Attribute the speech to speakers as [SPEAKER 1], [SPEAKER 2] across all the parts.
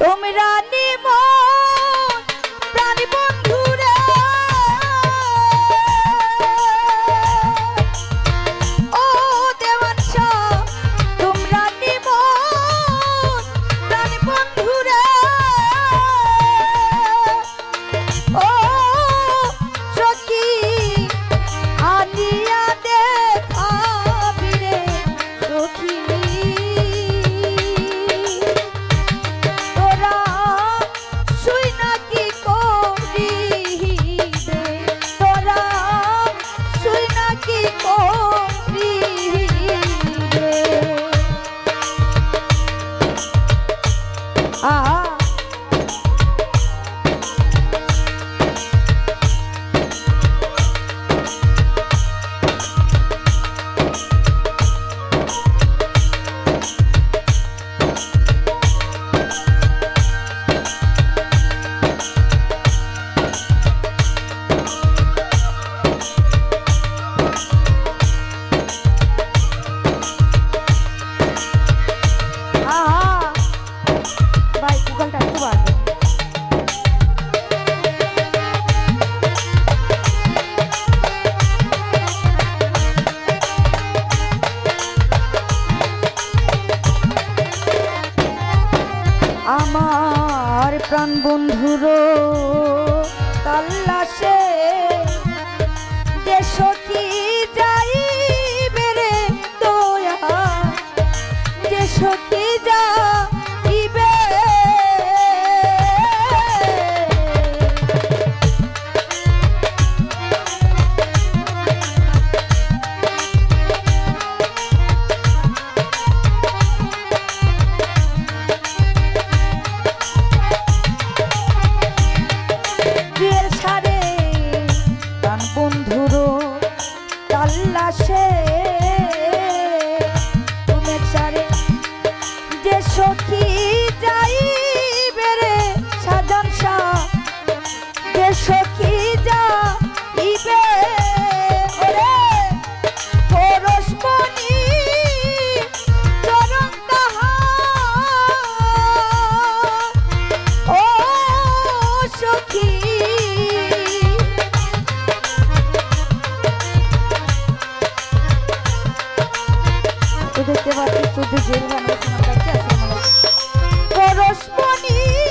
[SPEAKER 1] তোমরা নিমো took jail ভালো পরশমণি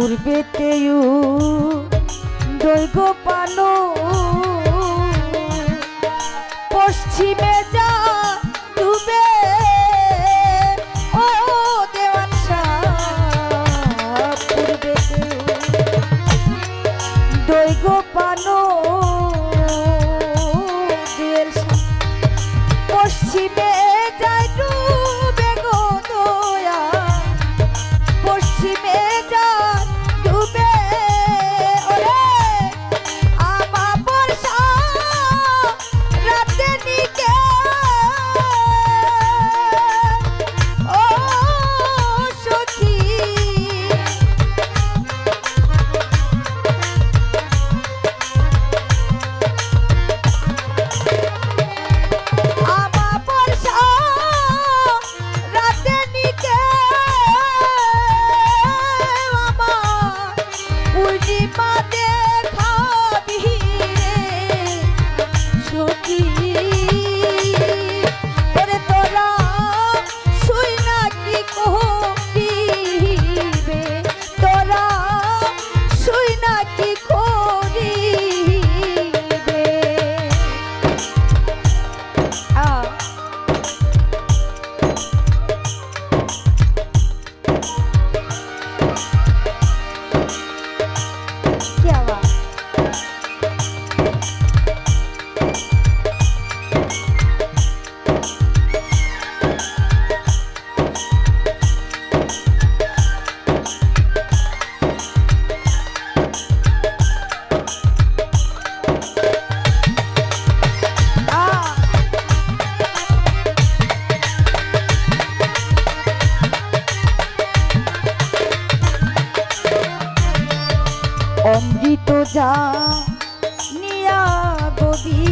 [SPEAKER 1] পূর্বে তেউ দৈব পানো পশ্চিমে যা ডুবে ও পূর্বে তেউ দৈব পানো অমৃত যা নিয়া গবি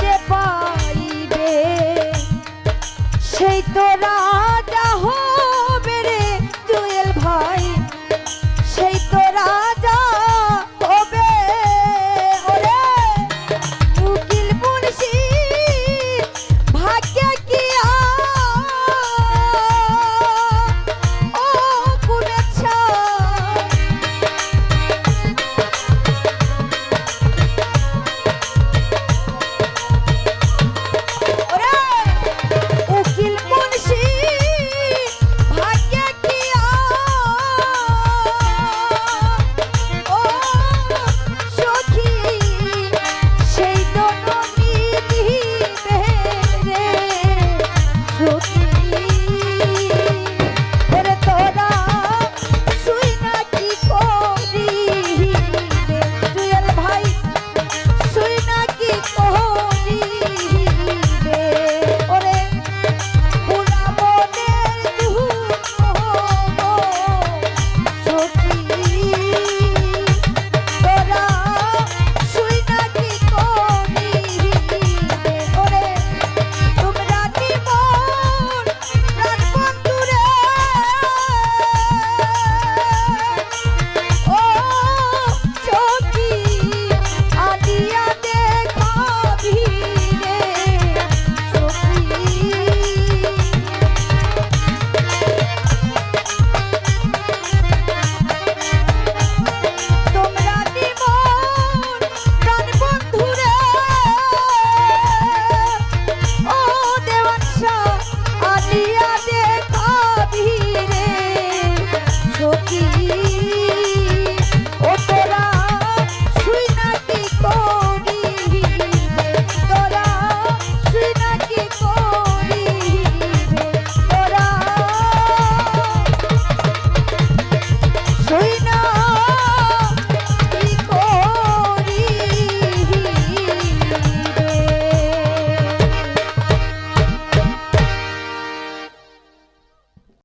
[SPEAKER 1] যে পাইবে? সেই তো